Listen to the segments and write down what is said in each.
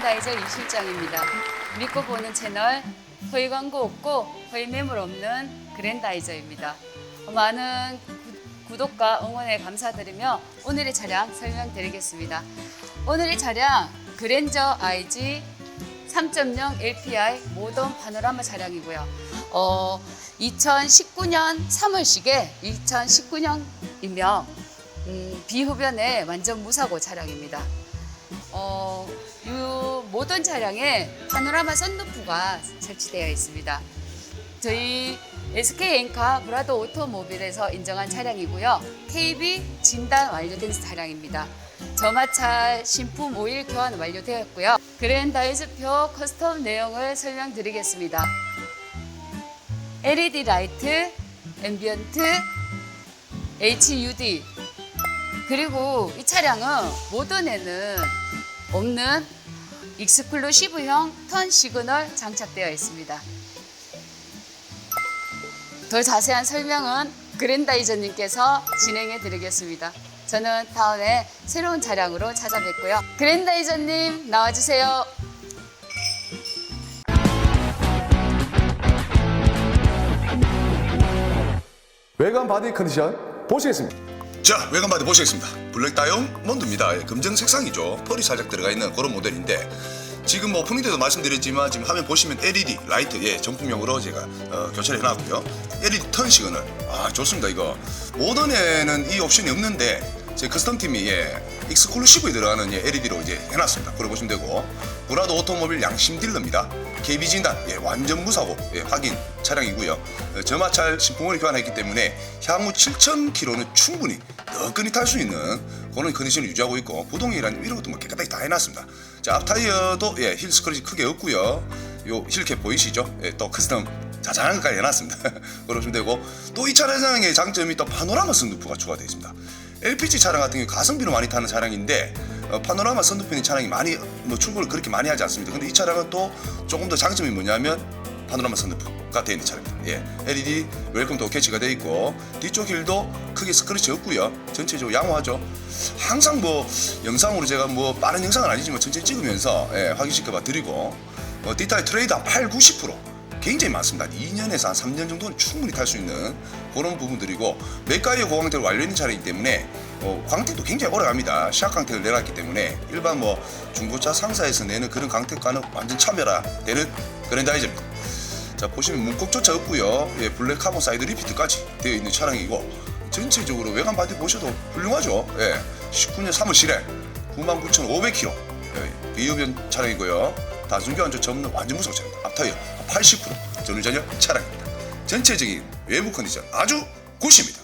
그랜다이저 이 실장입니다. 믿고 보는 채널 허위 광고 없고 허위 매물 없는 그랜다이저입니다. 많은 구- 구독과 응원에 감사드리며 오늘의 차량 설명드리겠습니다. 오늘의 차량 그랜저 IG 3.0 LPI 모던 파노라마 차량이고요. 어, 2019년 3월식에 2019년이며 음, 비흡연의 완전 무사고 차량입니다. 어, 이 모든 차량에 파노라마 선루프가 설치되어 있습니다. 저희 SK 엔카 브라더 오토모빌에서 인정한 차량이고요. KB 진단 완료된 차량입니다. 저마찰 신품 오일 교환 완료되었고요. 그랜다이즈표 커스텀 내용을 설명드리겠습니다. LED 라이트, 앰비언트, HUD, 그리고 이 차량은 모던에는 없는 익스클루시브형 턴 시그널 장착되어 있습니다. 더 자세한 설명은 그랜다이저님께서 진행해 드리겠습니다. 저는 다음에 새로운 차량으로 찾아뵙고요. 그랜다이저님 나와주세요. 외관 바디 컨디션 보시겠습니다. 자 외관 바디 보시겠습니다. 블랙 다이온 몬드입니다. 예, 금정 색상이죠. 펄이 살짝 들어가 있는 그런 모델인데 지금 뭐 오프닝 때도 말씀드렸지만 지금 화면 보시면 LED 라이트 예 정품용으로 제가 어, 교체를 해놨고요. LED 턴 시그널. 아 좋습니다 이거. 모던에는 이 옵션이 없는데 제 커스텀 팀이 예 익스클루시브에 들어가는 예, LED로 이제 해놨습니다. 그래 보시면 되고. 브라도 오토모빌 양심 딜러입니다. KB 진단 예, 완전 무사고 예, 확인 차량이고요. 어, 저마찰 신품을 교환했기 때문에 향후 7,000km는 충분히 너끈히 탈 수 있는 그런 컨디션을 유지하고 있고 부동이란 이런 것도 뭐 깨끗하게 다 해놨습니다. 자 앞타이어도 예, 힐 스크래치 크게 없고요. 요 힐캡 보이시죠? 예, 또 커스텀 자잘한 것까지 해놨습니다. 그러시면 되고. 또 이 차량의 장점이 또 파노라마 선루프가 추가되어 있습니다 LPG 차량 같은 경우 가성비로 많이 타는 차량인데 어, 파노라마 선루프인 차량이 많이 뭐 출고를 그렇게 많이 하지 않습니다. 근데 이 차량은 또 조금 더 장점이 뭐냐면 파노라마 선루프가 되어 있는 차량입니다. 예, LED 웰컴 도 캐치가 되어 있고 뒤쪽 힐도 크게 스크래치 없고요. 전체적으로 양호하죠. 항상 뭐 영상으로 제가 뭐 빠른 영상은 아니지만 천천히 찍으면서 예, 확인시켜 드리고 어, 디타일 트레이드 한 8, 90% 굉장히 많습니다. 2년에서 한 3년 정도는 충분히 탈 수 있는 그런 부분들이고 맥가이어 고광택을 완료된 차량이기 때문에 어, 광택도 굉장히 오래 갑니다. 시약 광택을 내놨기 때문에 일반 뭐 중고차 상사에서 내는 그런 광택과는 완전 차별화되는 그랜다이저입니다. 자 보시면 문콕조차 없고요. 예, 블랙 카본 사이드 리피트까지 되어 있는 차량이고 전체적으로 외관 바디 보셔도 훌륭하죠. 예, 19년 3월 실행 99,500km 예, 비흡연 차량이고요. 다중교환 조차 없는 완전 무서운 차량입니다. 앞타이어 80% 전후전혀 차량입니다. 전체적인 외부 컨디션 아주 굿입니다.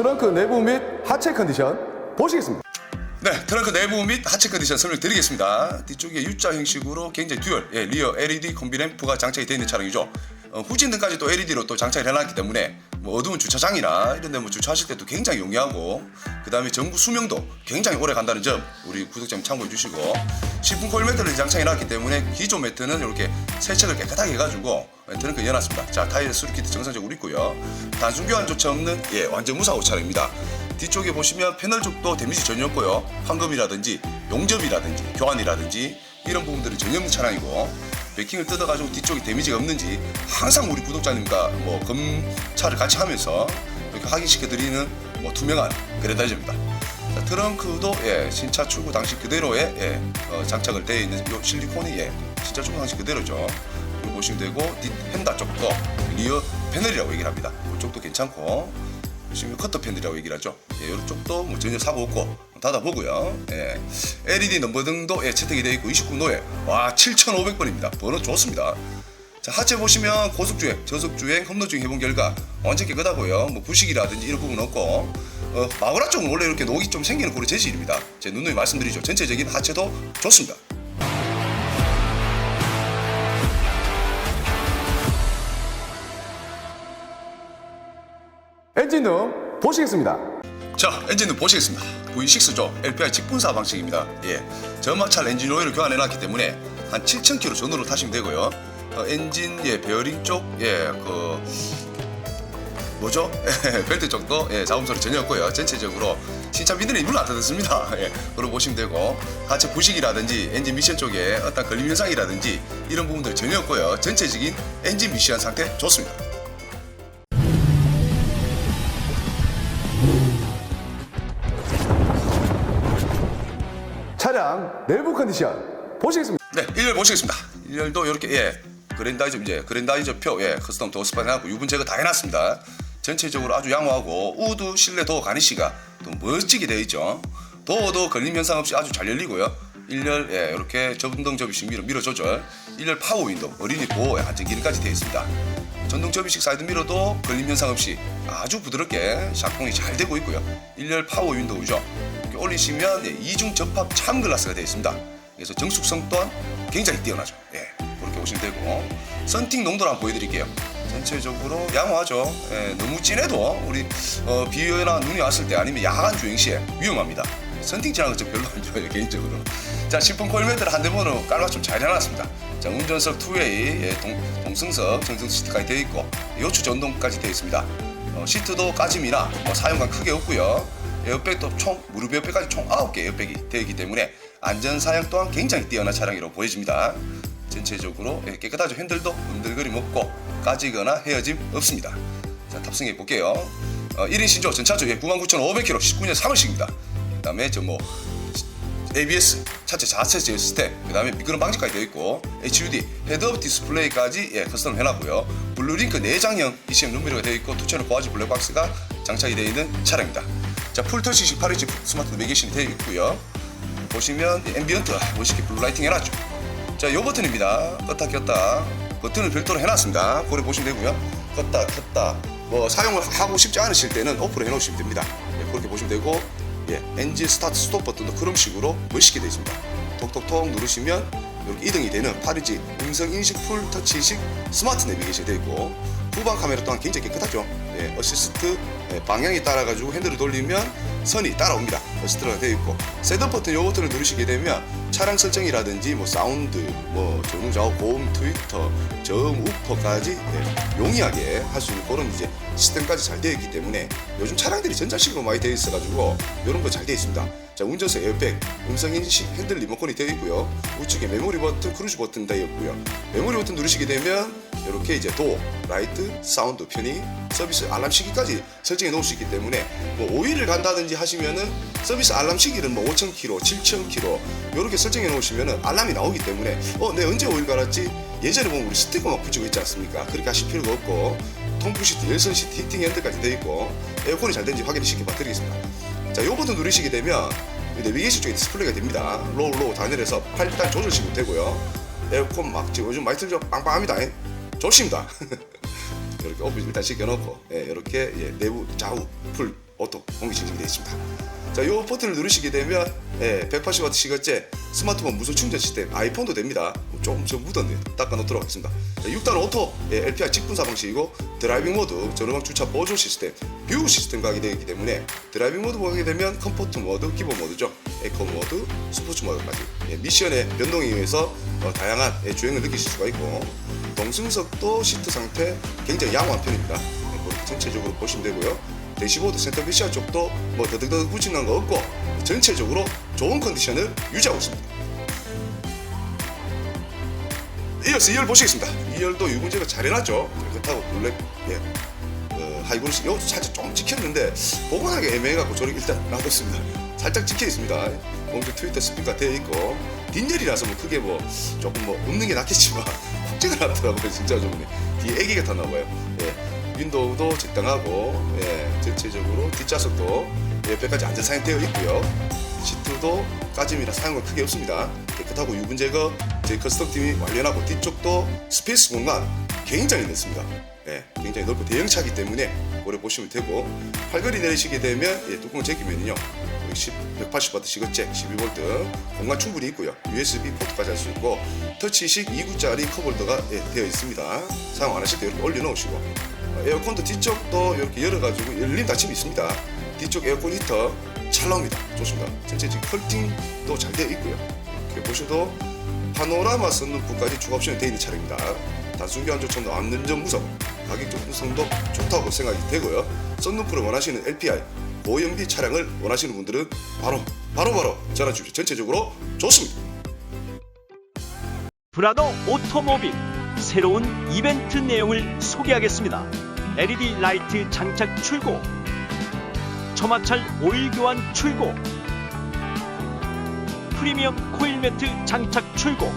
트렁크 내부 및 하체 컨디션 보시겠습니다. 네, 트렁크 내부 및 하체 컨디션 설명드리겠습니다. 뒤쪽에 U자 형식으로 굉장히 듀얼, 예, 리어 LED 콤비 램프가 장착이 되어 있는 차량이죠. 어, 후진 등까지 또 LED로 또 장착을 해놨기 때문에 뭐 어두운 주차장이나 이런 데 뭐 주차하실 때도 굉장히 용이하고 그 다음에 전구 수명도 굉장히 오래 간다는 점 우리 구독자님 참고해 주시고 식품 코일 매트를 장착해 놨기 때문에 기존 매트는 이렇게 세척을 깨끗하게 해가지고 매트는 그냥 놨습니다. 자 타이어 수리 키트 정상적으로 있고요. 단순 교환 조차 없는 예 완전 무사고 차량입니다. 뒤쪽에 보시면 패널 쪽도 데미지 전혀 없고요. 황금이라든지 용접이라든지 교환이라든지 이런 부분들은 전혀 없는 차량이고 베킹을 뜯어가지고 뒤쪽에 데미지가 없는지 항상 우리 구독자님과 뭐 검차를 같이 하면서 이렇게 확인시켜드리는 뭐 투명한 그레다이저입니다. 자, 트렁크도 예, 신차 출고 당시 그대로의 예, 어, 장착을 되어 있는 요 실리콘이 예, 신차 출고 당시 그대로죠. 이거 보시면 되고 뒷 펜다 쪽도 리어 패널이라고 얘기를 합니다. 이쪽도 괜찮고 보시면 커터 팬들이라고 얘기를 하죠. 예, 이쪽도 뭐 전혀 사고 없고 닫아보고요. 예, LED 넘버 등도 예, 채택이 되어 있고 29노에 와 7,500번입니다. 번호 좋습니다. 자 하체 보시면 고속주행, 저속주행, 험로주행 해본 결과 완전 깨끗하고요. 뭐 부식이라든지 이런 부분 없고 어, 마그라 쪽은 원래 이렇게 녹이 좀 생기는 고리 재질입니다. 제 누누이 말씀드리죠. 전체적인 하체도 좋습니다. 엔진룸 보시겠습니다. 자, 엔진은 보시겠습니다. V6죠. LPI 직분사 방식입니다. 예. 저마찰 엔진 오일을 교환해 놨기 때문에 한 7,000km 전후로 타시면 되고요. 어, 엔진 예, 베어링 쪽 예, 그 뭐죠? 벨트 쪽도 예, 자음소리 전혀 없고요. 전체적으로 신차 미들이 물론 안 뜯었습니다. 예, 그러고 보시면 되고 하체 부식이라든지 엔진 미션 쪽에 어떤 걸림 현상이라든지 이런 부분들 전혀 없고요. 전체적인 엔진 미션 상태 좋습니다. 차량 내부 컨디션 보시겠습니다. 네, 1열 모시겠습니다. 1열도 이렇게 예 그랜다이저 이제 그랜다이저 표 예 커스텀 도어 스판 해놨고 유분 제거 다 해놨습니다. 전체적으로 아주 양호하고 우드 실내 도어 가니쉬가 또 멋지게 되어 있죠. 도어도 걸림 현상 없이 아주 잘 열리고요. 1열 예 이렇게 전동 접이식 미러 미러 조절 1열 파워 윈도우 어린이 보호 예, 안전 기능까지 되어 있습니다. 전동 접이식 사이드 미러도 걸림 현상 없이 아주 부드럽게 작동이 잘 되고 있고요. 1열 파워 윈도우죠. 올리시면 예, 이중 접합 참 글라스가 되어 있습니다. 그래서 정숙성 또한 굉장히 뛰어나죠. 예, 그렇게 보시면 되고 썬팅 농도를 한번 보여드릴게요. 전체적으로 양호하죠. 예, 너무 진해도 우리 어, 비나 눈이 왔을 때 아니면 야간 주행 시에 위험합니다. 썬팅 진한 것좀 별로 안 좋아요 개인적으로. 자, 10분 코일매트를 한 대번으로 깔맞춤 잘 해놨습니다. 자, 운전석 투웨이, 예, 동, 동승석, 정승 시트까지 되어 있고 요추 전동까지 되어 있습니다. 어, 시트도 까짐이나 뭐 사용감 크게 없고요. 에어백도 총 무릎 에어백까지 총 9개 에어백이 되어 있기 때문에 안전 사양 또한 굉장히 뛰어난 차량이라고 보여집니다. 전체적으로 예, 깨끗하죠. 핸들도 흔들거림 없고 까지거나 헤어짐 없습니다. 자 탑승해 볼게요. 어, 1인 신조 전차주 예, 99,500km 19년 3월식입니다. 그 다음에 저뭐 ABS 차체 자체 제어 시스템 그 다음에 미끄럼 방지까지 되어 있고 HUD 헤드업 디스플레이까지 예, 커스텀 해놨고요 블루링크 내장형 ECM 룸미러가 되어 있고 투체널 고화질 블랙박스가 장착이 되어 있는 차량입니다 자 풀터치식 8인치 스마트 내비게이션이 되어 있고요. 보시면 이 앰비언트 멋있게 블루 라이팅 해놨죠. 자 요 버튼입니다. 껐다 켰다. 버튼을 별도로 해놨습니다. 고래 보시면 되고요. 껐다 켰다. 뭐 사용을 하고 싶지 않으실 때는 오프로 해놓으시면 됩니다. 예, 그렇게 보시면 되고 예, 엔진 스타트 스톱 버튼도 그런 식으로 멋있게 되어 있습니다. 톡톡톡 누르시면 이렇게 이등이 되는 8인치 음성 인식 풀 터치식 스마트 내비게이션이 되어 있고 후방 카메라 또한 굉장히 깨끗하죠. 예, 어시스트 예, 방향에 따라 가지고 핸들을 돌리면 선이 따라옵니다. 어시스트가 되어 있고 셋업 버튼 요 버튼을 누르시게 되면 차량 설정이라든지 뭐 사운드, 뭐 전후 좌우 고음, 트위터, 저음, 우퍼까지 예, 용이하게 할 수 있는 그런 이제 시스템까지 잘 되어 있기 때문에 요즘 차량들이 전자식으로 많이 되어 있어가지고 이런 거 잘 되어 있습니다. 자 운전석 에어백, 음성 인식 핸들 리모컨이 되어 있고요. 우측에 메모리 버튼, 크루즈 버튼 되어 있고요. 메모리 버튼 누르시게 되면 이렇게 이제 도, 라이트, 사운드, 편의, 서비스 알람 시기까지 설정해 놓을 수 있기 때문에 뭐 5일을 간다든지 하시면은 서비스 알람 시기를 뭐 5,000km, 7,000km 이렇게 설정해 놓으시면은 알람이 나오기 때문에 어, 내 언제 5일 갈았지? 예전에 보면 우리 스티커 막 붙이고 있지 않습니까? 그렇게 하실 필요가 없고 통풍 시트, 열선 시트, 히팅 핸드까지 되어 있고 에어컨이 잘 되는지 확인을 시켜 봐 드리겠습니다. 자, 이 버튼 누르시게 되면 이 내비게이션 쪽에 디스플레이가 됩니다. 로우 로우 단열해서 8단 조절식으로 되고요. 에어컨 막 지금 요즘 많이 틀죠? 빵빵합니다. 예. 좋습니다. 이렇게 오프 일단 시켜놓고 예, 이렇게 예, 내부 좌우 풀 오토 공기 진정이 되어 있습니다. 자, 요 버튼을 누르시게 되면 예, 180W 시거제 스마트폰 무선 충전 시스템 아이폰도 됩니다. 조금 좀 묻었네요. 닦아 놓도록 하겠습니다. 자, 6단 오토 예, LPR 직분사 방식이고 드라이빙 모드 전후방 주차 보조 시스템 뷰 시스템 가게 되기 때문에 드라이빙 모드 보게 되면 컴포트 모드 기본 모드죠. 에코 모드 스포츠 모드까지 예, 미션의 변동에 의해서 어, 다양한 예, 주행을 느끼실 수가 있고 동승석도 시트 상태 굉장히 양호한 편입니다. 예, 전체적으로 보시면 되고요. 대시보드 센터 비시아 쪽도 뭐 더덕더덕 붙이는 거 없고 전체적으로 좋은 컨디션을 유지하고 있습니다. 이어서 2열 보시겠습니다. 2열도 유분제가 잘 해놨죠. 깨끗하고 블랙 예. 어, 하이브리스 여기도 살짝 좀 찍혔는데 보관하기 애매해갖고 저를 일단 놔뒀습니다. 살짝 찍혀 있습니다. 공중 트위터 스피커 되어 있고 뒷열이라서 뭐 크게 뭐 조금 뭐 없는 게 낫겠지만 콕 찍어놨더라고요. 진짜 저번에 뒤에 애기가 탔나 봐요. 예. 윈도우도 적당하고 예. 전체적으로 뒷좌석도 예, 몇가지 안전상에 되어 있고요. 시트도 까짐이나 사용은 크게 없습니다. 깨끗하고 유분 제거 저희 커스텀 팀이 완료하고 뒤쪽도 스페이스 공간 굉장히 넓습니다. 예, 굉장히 넓고 대형차기 때문에 오래 보시면 되고 팔걸이 내리시게 되면 예, 뚜껑을 제끼면요 180W 시거잭 12V 공간 충분히 있고요. USB 포트까지 할 수 있고 터치식 2구짜리 컵홀더가 예, 되어 있습니다. 사용 안 하실 때 이렇게 올려놓으시고. 어, 에어컨도 뒤쪽도 이렇게 열어가지고 열림 닫힘이 있습니다. 뒤쪽 에어컨 히터 잘 나옵니다. 좋습니다. 전체적인 컬팅도 잘 되어 있고요. 이렇게 보셔도 파노라마 선루프까지 추가 옵션이 되어 있는 차량입니다. 단순 교환 조건도 안전전 무섭, 가격 접근성도 좋다고 생각이 되고요. 선루프를 원하시는 LPI 고연비 차량을 원하시는 분들은 바로 바로 바로 전화 주십시오. 전체적으로 좋습니다. 브라더 오토모빌 새로운 이벤트 내용을 소개하겠습니다. LED 라이트 장착 출고, 처마찰 오일 교환 출고, 프리미엄 코일 매트 장착 출고,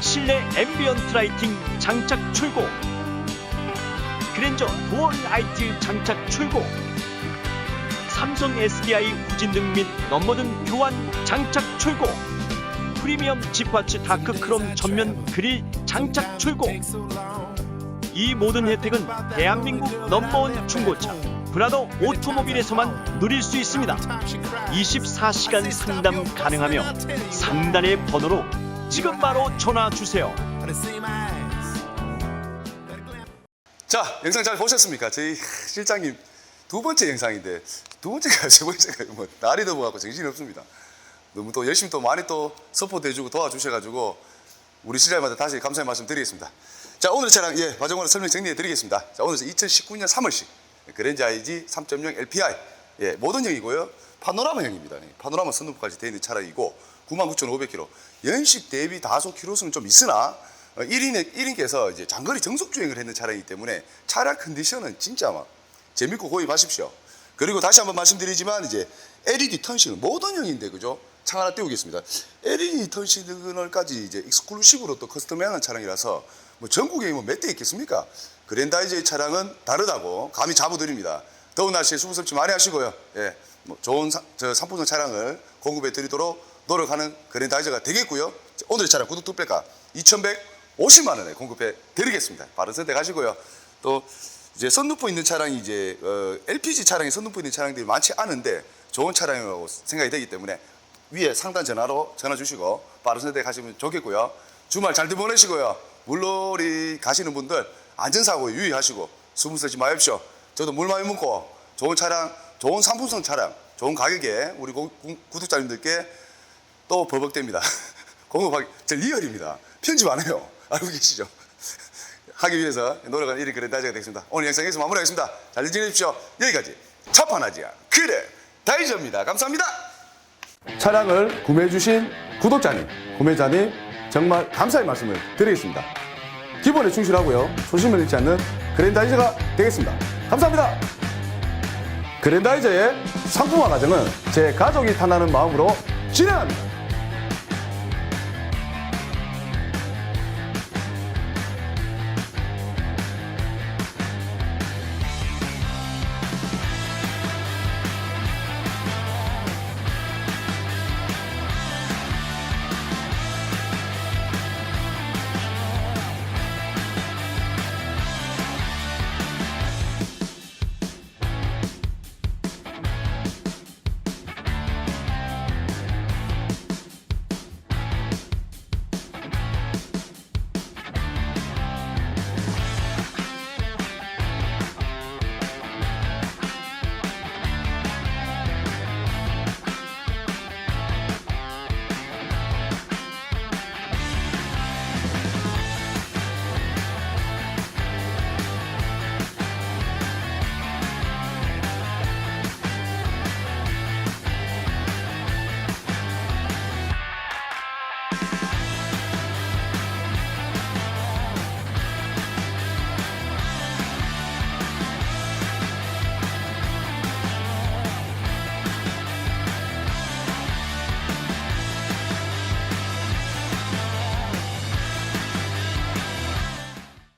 실내 앰비언트 라이팅 장착 출고, 그랜저 도어 라이트 장착 출고, 삼성 SDI 후진등 및 넘버등 교환 장착 출고, 프리미엄 지파츠 다크 크롬 전면 그릴 장착 출고. 이 모든 혜택은 대한민국 넘버원 중고차 브라더 오토모빌에서만 누릴 수 있습니다. 24시간 상담 가능하며 상단의 번호로 지금 바로 전화 주세요. 자, 영상 잘 보셨습니까? 저희 실장님 두 번째 영상인데 두 번째가 세 번째가 뭐 날이 더워갖고 정신이 없습니다. 너무 또 열심히 또 많이 또 서포트 해주고 도와주셔가지고 우리 실장님한테 다시 감사의 말씀 드리겠습니다. 자, 오늘 차량 예 과정으로 설명 정리해 드리겠습니다. 자, 오늘 2019년 3월식 그랜저 IG 3.0 LPI 예 모던형이고요. 파노라마형입니다. 예, 파노라마 선루프까지 되어 있는 차량이고 99,500km 연식 대비 다소 키로수는 좀 있으나 어, 1인, 1인께서 이제 장거리 정속 주행을 했는 차량이기 때문에 차량 컨디션은 진짜 막 재밌고 구입하십시오. 그리고 다시 한번 말씀드리지만 이제 LED 턴시글 모던 형인데 그죠? 창 하나 띄우겠습니다. LED 턴시글까지 이제 익스클루시브로 또 커스텀해하는 차량이라서 뭐 전국에 뭐 몇 대 있겠습니까? 그랜다이저의 차량은 다르다고 감히 자부드립니다. 더운 날씨에 수분 섭취 많이 하시고요. 예, 뭐 좋은 사- 저 상품성 차량을 공급해 드리도록 노력하는 그랜다이저가 되겠고요. 오늘 차량 구독 특별가 2,150만 원에 공급해 드리겠습니다. 바른 선택하시고요. 또 이제 선루프 있는 차량이 이제 어, LPG 차량에 선루프 있는 차량들이 많지 않은데 좋은 차량이라고 생각이 되기 때문에 위에 상단 전화로 전화 주시고 빠른 선택하시면 좋겠고요. 주말 잘들 보내시고요. 물놀이 가시는 분들 안전사고에 유의하시고 수분 쓰지 마십시오. 저도 물 많이 먹고 좋은 차량, 좋은 상품성 차량, 좋은 가격에 우리 고- 구- 구독자님들께 또 버벅댑니다. 공급하기, 제 리얼입니다. 편집 안 해요. 알고 계시죠? 하기 위해서 노력하는 일이 그래 다지가 되겠습니다. 오늘 영상 여기서 마무리하겠습니다. 잘 지내십시오. 여기까지 첫판하지야 그래 다이저입니다. 감사합니다. 차량을 구매해 주신 구독자님, 구매자님 정말 감사의 말씀을 드리겠습니다. 기본에 충실하고요. 소신을 잃지 않는 그랜다이저가 되겠습니다. 감사합니다. 그랜다이저의 상품화 과정은 제 가족이 탐나는 마음으로 진행합니다.